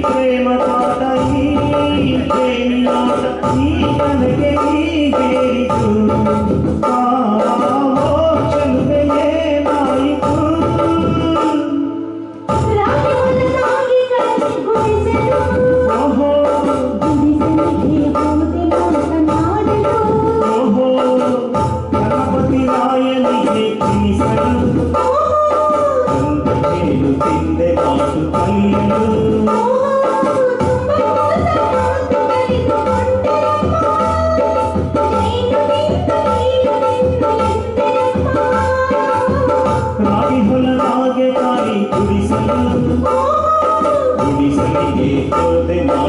ప్రేమ తోట ఈ ప్రేమి నాట ఈ కనకే ఈ గేరికు తిందే పాటు పల్లెలు they.